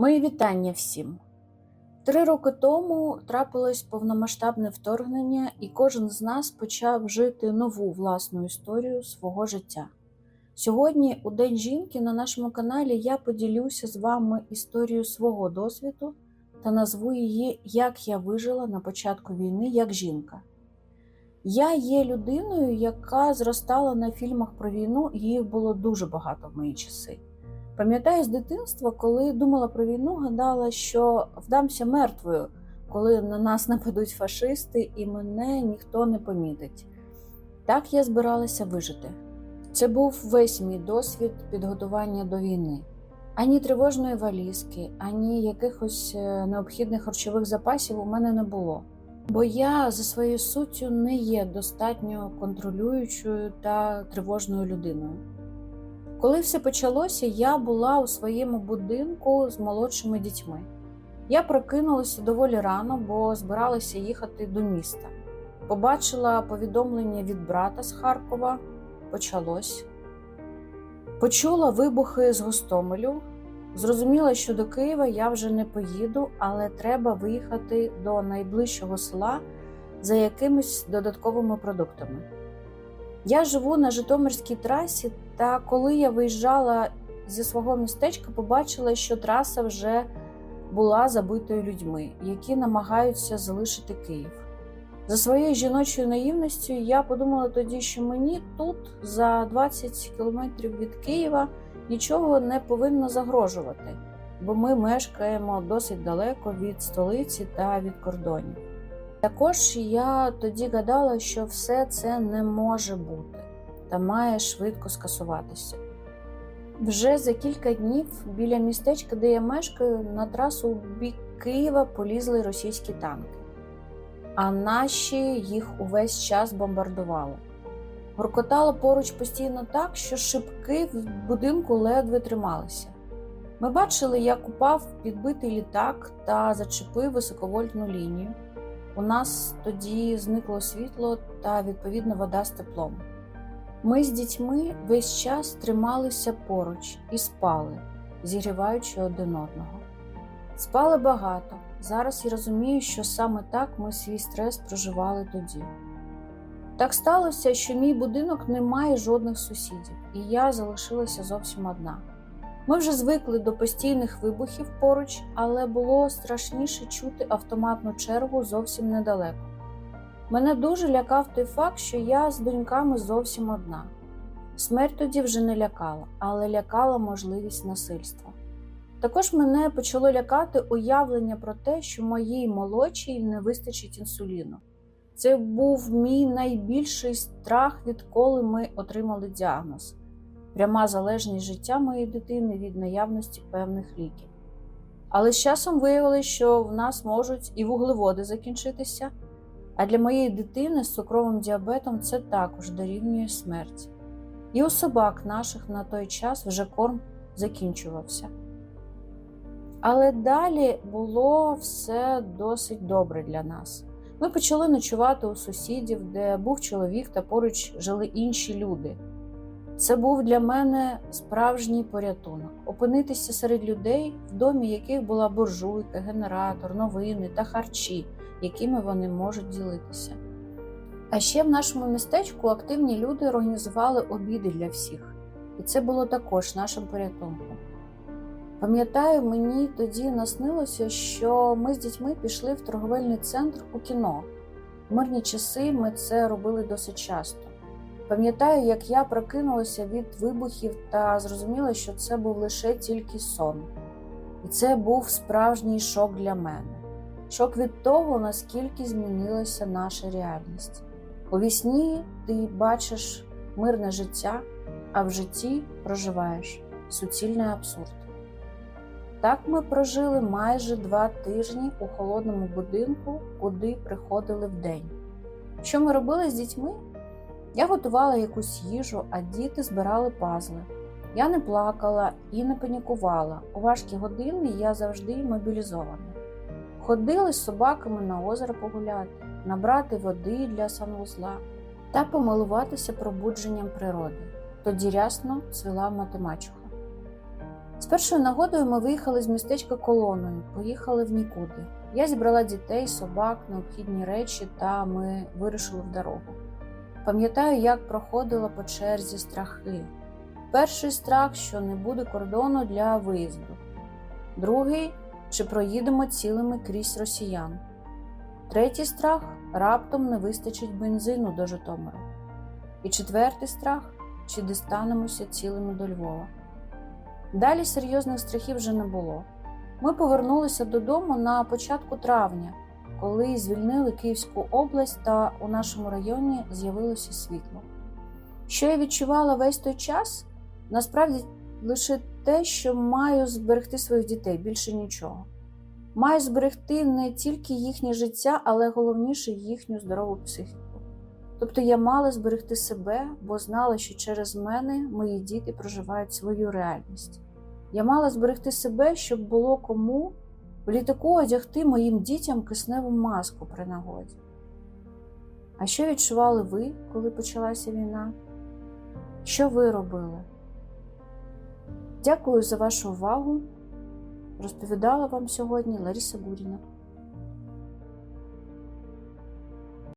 Мої вітання всім. Три роки тому трапилось повномасштабне вторгнення, і кожен з нас почав жити нову власну історію свого життя. Сьогодні, у День жінки, на нашому каналі я поділюся з вами історією свого досвіду та назву її Як я вижила на початку війни як жінка. Я є людиною, яка зростала на фільмах про війну, і їх було дуже багато в мої часи. Пам'ятаю з дитинства, коли думала про війну, гадала, що вдамся мертвою, коли на нас нападуть фашисти, і мене ніхто не помітить. Так я збиралася вижити. Це був весь мій досвід підготування до війни. Ані тривожної валізки, ані якихось е, необхідних харчових запасів у мене не було. Бо я за своєю суттю не є достатньо контролюючою та тривожною людиною. Коли все почалося, я була у своєму будинку з молодшими дітьми. Я прокинулася доволі рано, бо збиралася їхати до міста. Побачила повідомлення від брата з Харкова. Почалось. Почула вибухи з Гостомелю. Зрозуміла, що до Києва я вже не поїду, але треба виїхати до найближчого села за якимись додатковими продуктами. Я живу на Житомирській трасі, та коли я виїжджала зі свого містечка, побачила, що траса вже була забитою людьми, які намагаються залишити Київ. За своєю жіночою наївністю я подумала тоді, що мені тут, за 20 кілометрів від Києва, нічого не повинно загрожувати, бо ми мешкаємо досить далеко від столиці та від кордонів. Також я тоді гадала, що все це не може бути та має швидко скасуватися. Вже за кілька днів біля містечка, де я мешкаю, на трасу у бік Києва полізли російські танки, а наші їх увесь час бомбардували. Гуркотало поруч постійно так, що шибки в будинку ледве трималися. Ми бачили, як упав підбитий літак та зачепив високовольтну лінію. У нас тоді зникло світло та відповідно вода з теплом. Ми з дітьми весь час трималися поруч і спали, зігріваючи один одного. Спали багато. Зараз я розумію, що саме так ми свій стрес проживали тоді. Так сталося, що мій будинок не має жодних сусідів, і я залишилася зовсім одна. Ми вже звикли до постійних вибухів поруч, але було страшніше чути автоматну чергу зовсім недалеко. Мене дуже лякав той факт, що я з доньками зовсім одна. Смерть тоді вже не лякала, але лякала можливість насильства. Також мене почало лякати уявлення про те, що моїй молодшій не вистачить інсуліну. Це був мій найбільший страх, відколи ми отримали діагноз пряма залежність життя моєї дитини від наявності певних ліків. Але з часом виявилося, що в нас можуть і вуглеводи закінчитися, а для моєї дитини з цукровим діабетом це також дорівнює смерті. І у собак наших на той час вже корм закінчувався. Але далі було все досить добре для нас. Ми почали ночувати у сусідів, де був чоловік та поруч жили інші люди. Це був для мене справжній порятунок опинитися серед людей, в домі яких була буржуйка, генератор, новини та харчі, якими вони можуть ділитися. А ще в нашому містечку активні люди організували обіди для всіх, і це було також нашим порятунком. Пам'ятаю, мені тоді наснилося, що ми з дітьми пішли в торговельний центр у кіно. В мирні часи ми це робили досить часто. Пам'ятаю, як я прокинулася від вибухів та зрозуміла, що це був лише тільки сон. І це був справжній шок для мене. Шок від того, наскільки змінилася наша реальність. У вісні ти бачиш мирне життя, а в житті проживаєш суцільний абсурд. Так ми прожили майже два тижні у холодному будинку, куди приходили вдень. Що ми робили з дітьми? Я готувала якусь їжу, а діти збирали пазли. Я не плакала і не панікувала. У важкі години я завжди мобілізована. Ходили з собаками на озеро погуляти, набрати води для санвузла та помилуватися пробудженням природи. Тоді рясно цвіла матемачуха. З першою нагодою ми виїхали з містечка колоною, поїхали в нікуди. Я зібрала дітей, собак, необхідні речі, та ми вирушили в дорогу. Пам'ятаю, як проходила по черзі страхи. Перший страх, що не буде кордону для виїзду. Другий чи проїдемо цілими крізь росіян. Третій страх раптом не вистачить бензину до Житомира. І четвертий страх чи дістанемося цілими до Львова. Далі серйозних страхів вже не було. Ми повернулися додому на початку травня, коли звільнили Київську область та у нашому районі з'явилося світло. Що я відчувала весь той час? Насправді лише те, що маю зберегти своїх дітей, більше нічого. Маю зберегти не тільки їхнє життя, але головніше їхню здорову психіку. Тобто я мала зберегти себе, бо знала, що через мене мої діти проживають свою реальність. Я мала зберегти себе, щоб було кому в літаку одягти моїм дітям кисневу маску при нагоді. А що відчували ви, коли почалася війна? Що ви робили? Дякую за вашу увагу. Розповідала вам сьогодні Лариса Гуріна.